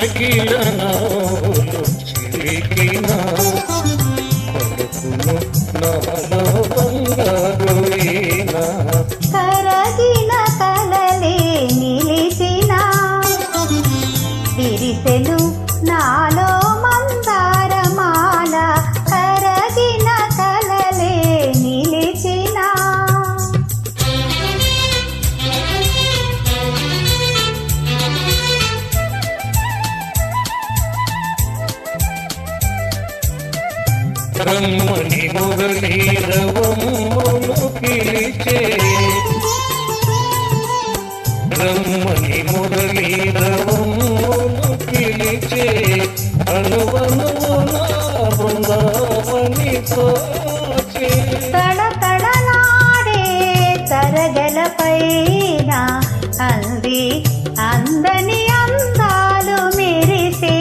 కిలకిల నాలో చిలికిన నాలో బంగారు కరగిన కలలే రమ్మని మురళీరవములు పిలిచే. రమ్మని మురళీరవములు పిలిచే. అనువనువున బృందావని తోచే. తడతడలాడే తరగల పైన అంది అందని అందాలు మెరిసే.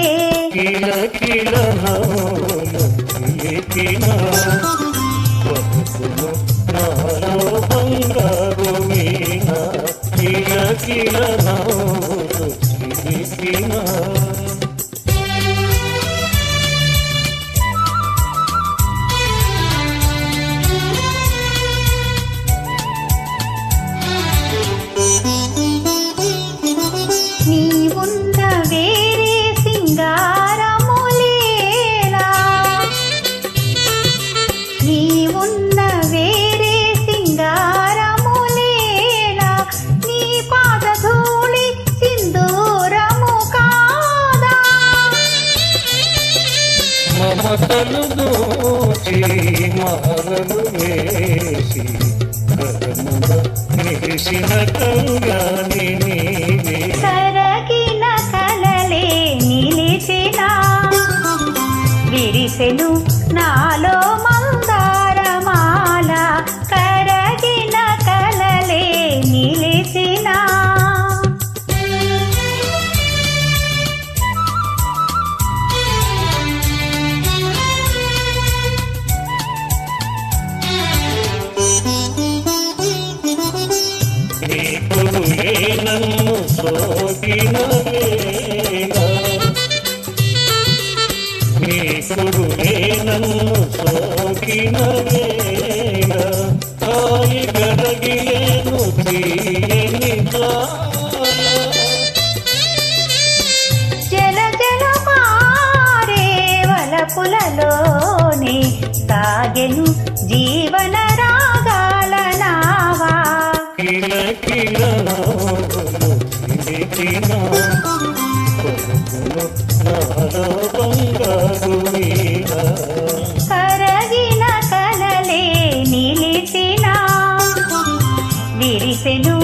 కిల కిల నాలో చిలికిన నాలో బంగారు వీణ కిల కిల మరలు దోచి మరలు వేసి కరమున నిలిసిన కళ్యాణి నీవే నీ కొడులే నన్ను సోకిన నీ నన్ను సోకిన తాయి గడగిలేను తీయని జల జల మారే వలపులలోనే సాగెను జీవనరా కరగిన కలలే నిలిచిన విరిసెను